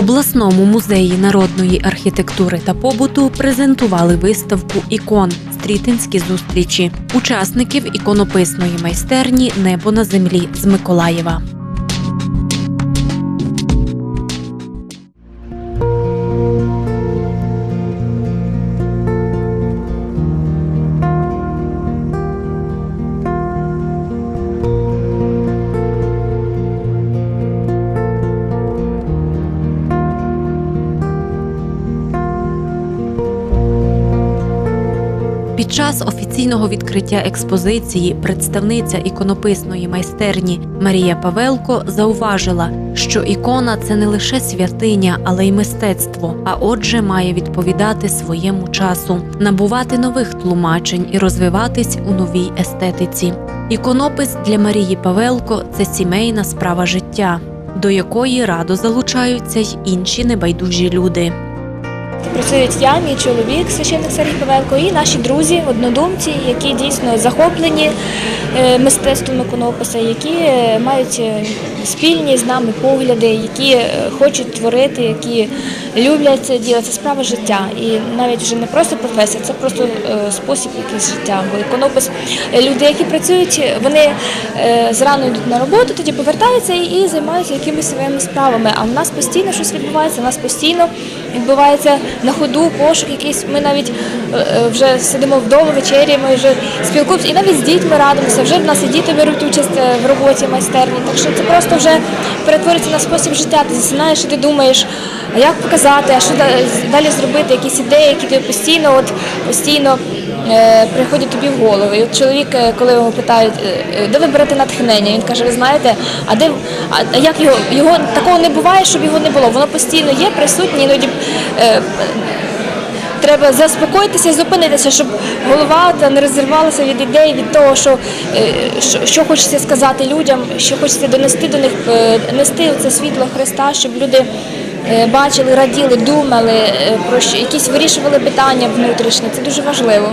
обласному музеї народної архітектури та побуту презентували виставку ікон Стрітинські зустрічі учасників іконописної майстерні Небо на землі з Миколаєва. Час офіційного відкриття експозиції представниця іконописної майстерні Марія Павелко зауважила, що ікона це не лише святиня, але й мистецтво, а отже, має відповідати своєму часу, набувати нових тлумачень і розвиватись у новій естетиці. Іконопис для Марії Павелко це сімейна справа життя, до якої радо залучаються й інші небайдужі люди. Працюють я, мій чоловік, священник Сергій Павелко, і наші друзі, однодумці, які дійсно захоплені е, мистецтвом іконописа, які е, мають е, спільні з нами погляди, які хочуть творити, які люблять діло. Це справа життя. І навіть вже не просто професія, це просто спосіб якийсь життя. Бо іконопис люди, які працюють, вони зрано йдуть на роботу, тоді повертаються і займаються якимись своїми справами. А в нас постійно щось відбувається, в нас постійно відбувається на ходу пошук якийсь. Ми навіть е, е, вже сидимо вдома, вечеряємо, вже спілкуємося, і навіть з дітьми радимося. Вже в нас і діти беруть участь е, в роботі майстерні. Так що це просто вже перетвориться на спосіб життя. Ти засинаєш ти думаєш, як показати, а що да- далі зробити, якісь ідеї, які ти постійно, от постійно. Е, Приходять тобі в голову. І от чоловік, е, коли його питають, е, де ви берете натхнення, він каже: ви знаєте, а де а як його його такого не буває, щоб його не було. Воно постійно є, присутнє, іноді треба заспокоїтися і зупинитися, щоб голова не розірвалася від ідей, від того, що, що, що хочеться сказати людям, що хочеться донести до них, е, нести це світло Христа, щоб люди. Бачили, раділи, думали про що якісь вирішували питання внутрішні. Це дуже важливо.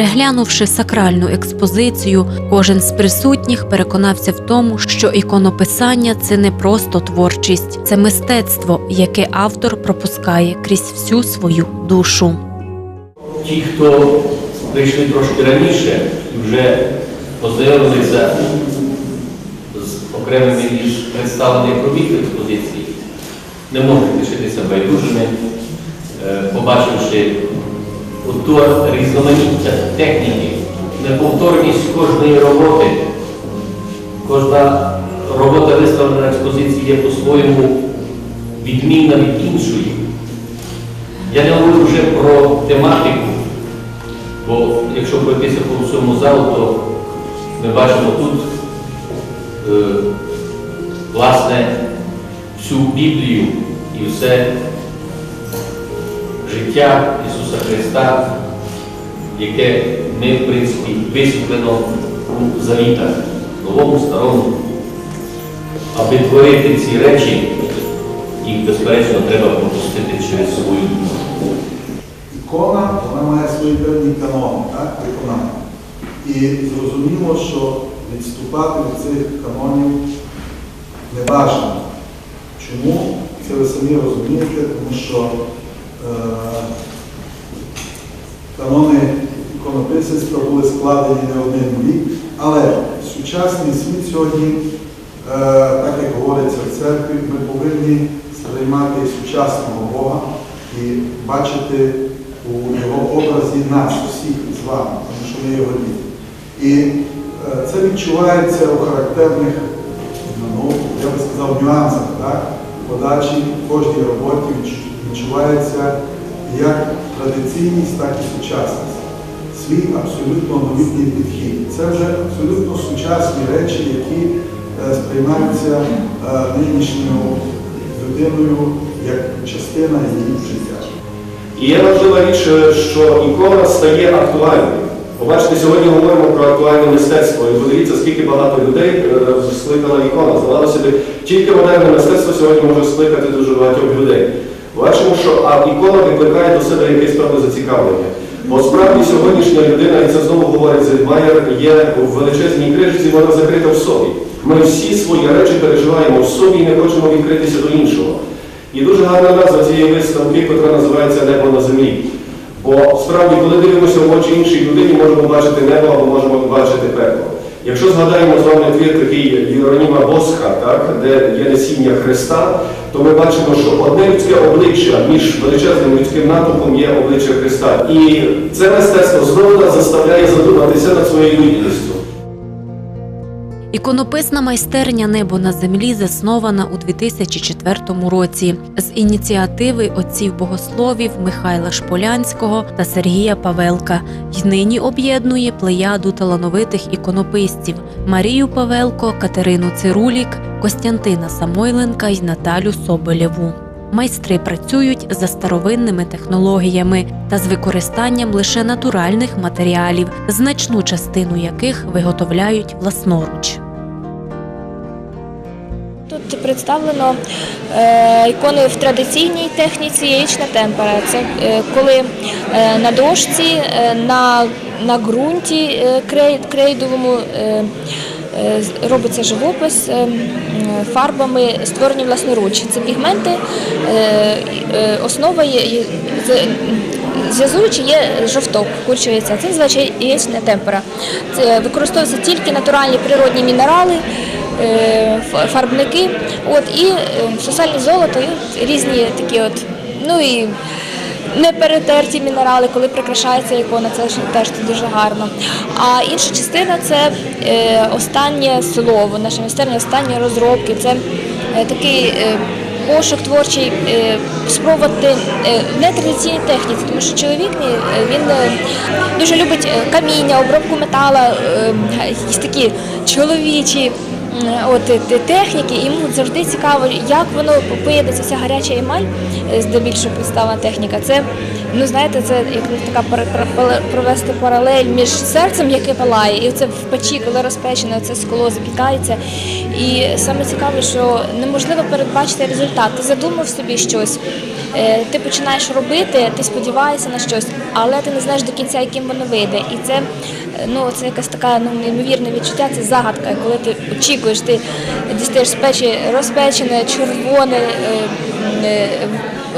Переглянувши сакральну експозицію, кожен з присутніх переконався в тому, що іконописання це не просто творчість, це мистецтво, яке автор пропускає крізь всю свою душу. Ті, хто прийшли трошки раніше вже познайомилися з окремими із представлених робіт експозиції, не можуть лишитися байдужими, е, побачивши ту різноманіття техніки, неповторність кожної роботи. Кожна робота виставлена на експозиції є по-своєму відмінна від іншої. Я не говорю вже про тематику, бо якщо пройтися по всьому залу, то ми бачимо тут е, власне всю Біблію і все життя Ісуса Христа, яке ми, в принципі, висвітлено у завітах новому, старому. Аби творити ці речі, їх безперечно треба пропустити через свою душу. Ікона, вона має свої певні канони, так, виконання. І зрозуміло, що відступати від цих канонів не бажано. Чому? Це ви самі розумієте, тому що канони іконописництва були складені не один рік, але сучасний світ сьогодні, е, так як говориться в церкві, ми повинні сприймати сучасного Бога і бачити у його образі нас, усіх з вами, тому що ми його діти. І е, це відчувається у характерних, ну, я би сказав, нюансах, так? подачі кожній роботі відчувається як традиційність, так і сучасність. Свій абсолютно новітній підхід. Це вже абсолютно сучасні речі, які е, сприймаються е, нинішньою людиною як частина її життя. І є важлива річ, е, що ікона стає актуальною. Побачите, сьогодні говоримо про актуальне мистецтво. І подивіться, скільки багато людей скликала ікона. Здавалося б, тільки модерне мистецтво сьогодні може скликати дуже багатьох людей. Бачимо, що ікона викликає до себе якесь певне зацікавлення. Бо справді сьогоднішня людина, і це знову говорить Зельмайер, є в величезній крижці, вона закрита в собі. Ми всі свої речі переживаємо в собі і не хочемо відкритися до іншого. І дуже гарна назва цієї виставки, яка називається Небо на землі. Бо справді, коли дивимося в очі іншій людині, можемо бачити небо або можемо бачити пекло. Якщо згадаємо з вами твір такий Єроніма Босха, так, де є несіння Христа, то ми бачимо, що одне людське обличчя між величезним людським натовпом є обличчя Христа. І це мистецтво знову нас заставляє задуматися над своєю людяністю. Іконописна майстерня Небо на землі заснована у 2004 році з ініціативи отців богословів Михайла Шполянського та Сергія Павелка й нині об'єднує плеяду талановитих іконописців Марію Павелко, Катерину Цирулік, Костянтина Самойленка й Наталю Соболєву. Майстри працюють за старовинними технологіями та з використанням лише натуральних матеріалів, значну частину яких виготовляють власноруч. Тут представлено е, ікони в традиційній техніці яєчна темпера. Це е, коли е, на дошці, на, на ґрунті крейдовому робиться живопис е, фарбами, створені власноруч. Це пігменти, е, е, основа Зв'язуючи є жовток, вкручується. Це називається яєчна темпера. Це використовуються тільки натуральні природні мінерали, е, фарбники, от і е, сусальне золото, і різні такі от, ну і не перетерті мінерали, коли прикрашається ікона, це теж дуже гарно. А інша частина це е, останнє слово, наша майстерня, останні розробки. Це е, такий. е, Пошук творчий, спробувати в нетрадиційній техніці, тому що чоловік він дуже любить каміння, обробку метала, якісь такі чоловічі от, е, техніки. І Йому завжди цікаво, як воно поєднується ця гаряча емаль, е, здебільшого представлена техніка. Це, ну знаєте, це як така провести паралель між серцем, яке палає, і це в печі, коли розпечене, це скло запікається. І саме цікаве, що неможливо передбачити результат. Ти задумав собі щось, е, ти починаєш робити, ти сподіваєшся на щось, але ти не знаєш до кінця, яким воно вийде. І це, е, ну, це якась така ну, неймовірне відчуття, це загадка, коли ти очікуєш, ти дістаєш з печі розпечене, червоне. е, е,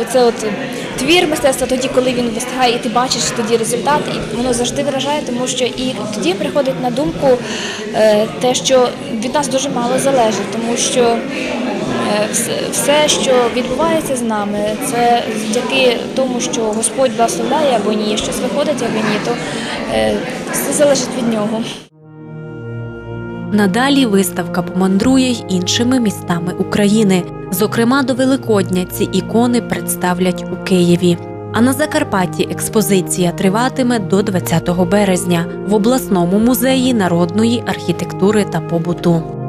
Оце от твір мистецтва тоді, коли він вистигає, і ти бачиш тоді результат, і воно завжди вражає, тому що і тоді приходить на думку е, те, що від нас дуже мало залежить, тому що е, все- що відбувається з нами, це завдяки тому, що Господь благословляє або ні, щось виходить або ні, то е, все залежить від нього. Надалі виставка помандрує й іншими містами України. Зокрема, до Великодня ці ікони представлять у Києві. А на Закарпатті експозиція триватиме до 20 березня в обласному музеї народної архітектури та побуту.